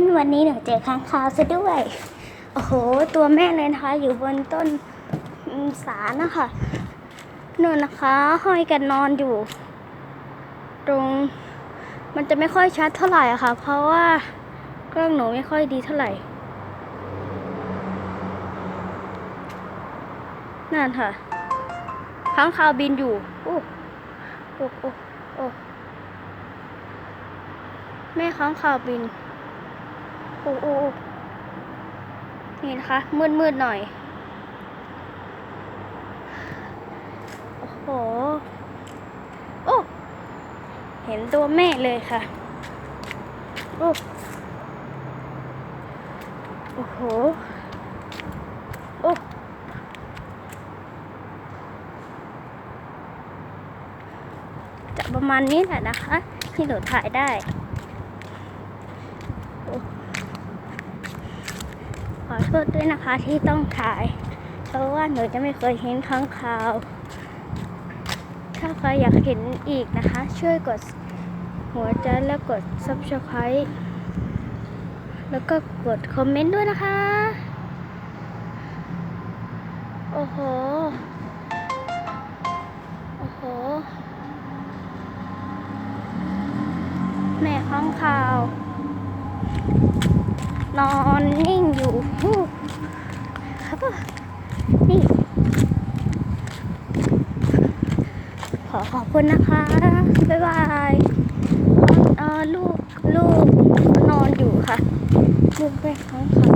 นวันนี้หนูเจอค้างคาวซะด้วย โอ้โห ตัวแม่เลยนะคะอยู่บนต้นสารนะคะนู่นนะคะ ห้อยกันนอนอยู่ ตรง มันจะไม่ค่อยชัดเท่าไหร่อะค่ะ เพราะว่ากล้องหนูไม่ค่อยดีเท่าไหร่นั่นค่ะค้างคาวบินอยู่โอ้โอ้โอ้โอ้แม่ค้างคาวบิน อ้โอ้โอ้นี่นะคะ มืดมืดๆหน่อย โอ้โห โอ้ เห็นตัวแม่เลยค่ะ โอ้โอ้โห โอ้จะประมาณนี้แหละนะคะ ที่หนูถ่ายได้โอ้ ขอโทษด้วยนะคะที่ต้องถ่าย เพราะว่าหนูจะไม่เคยเห็นค้างคาว ถ้าใครอยากเห็นอีกนะคะ ช่วยกดหัวใจแล้วกด subscribe แล้วก็กดคอมเมนต์ด้วยนะคะ โอ้โห โอ้โห แม่ข้างคาว นอนนิ่งอยู่ครับนี่ ขอขอบคุณนะคะ บ๊ายบายเออลูก ลูกนอนอยู่ค่ะ ลูกแม่ข้างคาว